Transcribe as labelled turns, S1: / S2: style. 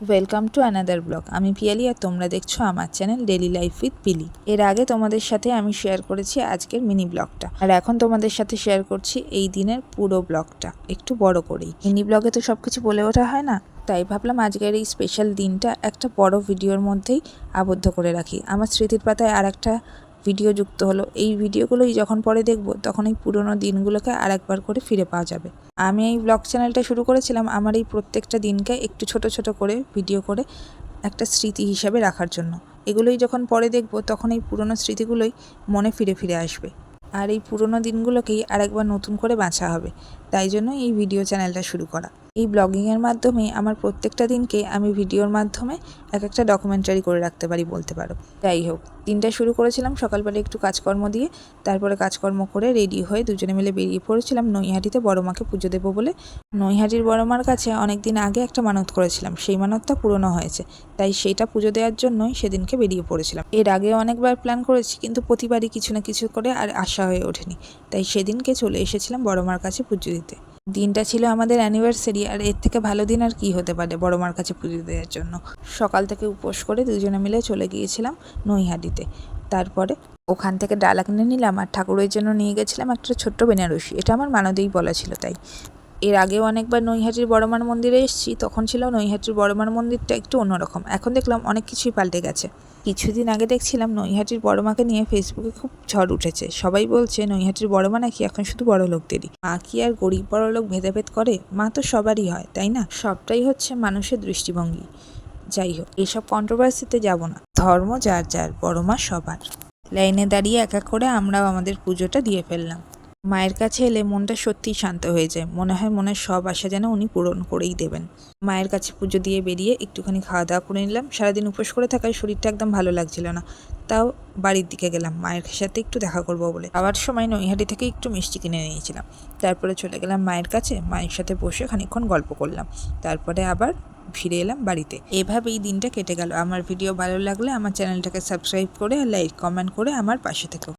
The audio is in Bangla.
S1: ওয়েলকাম টু অ্যানাদার ব্লগ আমি পিয়ালি আর তোমরা দেখছ আমার channel daily life with Pili এর আগে তোমাদের সাথে আমি শেয়ার করেছি আজকের মিনি ব্লগটা আর এখন তোমাদের সাথে শেয়ার করছি এই দিনের পুরো ব্লগটা একটু বড় করেই। মিনি ব্লগে তো সব কিছু বলে ওঠা হয় না। তাই ভাবলাম আজকের এই স্পেশাল দিনটা একটা বড় ভিডিওর মধ্যেই আবদ্ধ করে রাখি। আমার স্মৃতির পাতায় আর একটা ভিডিও যুক্ত হলো। এই ভিডিওগুলোই যখন পরে দেখব, তখন এই পুরোনো দিনগুলোকে আর একবার করে ফিরে পাওয়া যাবে। আমি এই ব্লগ চ্যানেলটা শুরু করেছিলাম আমার এই প্রত্যেকটা দিনকে একটু ছোট ছোট করে ভিডিও করে একটা স্মৃতি হিসাবে রাখার জন্য। এগুলোই যখন পরে দেখব, তখন এই পুরনো স্মৃতিগুলোই মনে ফিরে ফিরে আসবে। আর এই পুরনো দিনগুলোকেই আরেকবার নতুন করে বাঁচা হবে। তাই জন্য এই ভিডিও চ্যানেলটা শুরু করা। এই ব্লগিংয়ের মাধ্যমে আমার প্রত্যেকটা দিনকে আমি ভিডিওর মাধ্যমে এক একটা ডকুমেন্টারি করে রাখতে পারি বলতে পারো। যাই হোক, দিনটা শুরু করেছিলাম সকালবেলা একটু কাজকর্ম দিয়ে, তারপরে কাজকর্ম করে রেডি হয়ে দুজনে মিলে বেরিয়ে পড়েছিলাম নৈহাটিতে বড় মাকে পুজো দেবো বলে। নৈহাটির বড় মার কাছে অনেক দিন আগে একটা মানত করেছিলাম, সেই মানতটা পূরণও হয়েছে, তাই সেইটা পুজো দেওয়ার জন্যই সেদিনকে বেরিয়ে পড়েছিলাম। এর আগে অনেকবার প্ল্যান করেছি, কিন্তু প্রতিবারই কিছু না কিছু করে আর আশা হয়ে ওঠেনি, তাই সেদিনকে চলে এসেছিলাম বড় মার কাছে পুজো দিতে। দিনটা ছিল আমাদের অ্যানিভার্সারি আর এর থেকে ভালো দিন আর কি হতে পারে বড় মার কাছে পুজো দেওয়ার জন্য। সকাল থেকে উপোস করে দুজনে মিলে চলে গিয়েছিলাম নৈহাটিতে। তারপরে ওখান থেকে ডালা কিনে নিলাম আর ঠাকুরের জন্য নিয়ে গেছিলাম একটা ছোট্ট বেনারসি। এটা আমার মানদেই বলা ছিল তাই। এর আগেও অনেকবার নৈহাটির বড়মার মন্দিরে এসেছি, তখন ছিল নৈহাটির বড়মার মন্দিরটা একটু অন্যরকম। এখন দেখলাম অনেক কিছুই পাল্টে গেছে। কিছুদিন আগে দেখছিলাম নৈহাটির বড়মাকে নিয়ে ফেসবুকে খুব ঝড় উঠেছে। সবাই বলছে, নৈহাটির বড়মা নাকি এখন শুধু বড় লোকদেরই। মা কি আর গরিব বড় লোক ভেদাভেদ করে? মা তো সবারই হয়, তাই না? সবটাই হচ্ছে মানুষের দৃষ্টিভঙ্গি। যাই হোক, এসব কন্ট্রোভার্সিতে যাব না। ধর্ম যার যার বড় মা সবার। লাইনে দাঁড়িয়ে এক করে আমরাও আমাদের পুজোটা দিয়ে ফেললাম। মায়ের কাছে এলে মনটা সত্যিই শান্ত হয়ে যায়। মনে হয় মনের সব আশা যেন উনি পূরণ করেই দেবেন। মায়ের কাছে পুজো দিয়ে বেরিয়ে একটুখানি খাওয়া দাওয়া করে নিলাম। সারাদিন উপোস করে থাকায় শরীরটা একদম ভালো লাগছিল না। তাও বাড়ির দিকে গেলাম। মায়ের সাথে একটু দেখা করব বলে। আবার সময় নৈহাটি থেকে একটু মিষ্টি কিনে নিয়েছিলাম। তারপরে চলে গেলাম মায়ের কাছে। মায়ের সাথে বসে খানিকক্ষণ গল্প করলাম। তারপরে আবার ফিরে এলাম বাড়িতে। এভাবেই দিনটা কেটে গেল। আমার ভিডিও ভালো লাগলে আমার চ্যানেলটাকে সাবস্ক্রাইব করে লাইক, কমেন্ট করে আমার পাশে থেকো।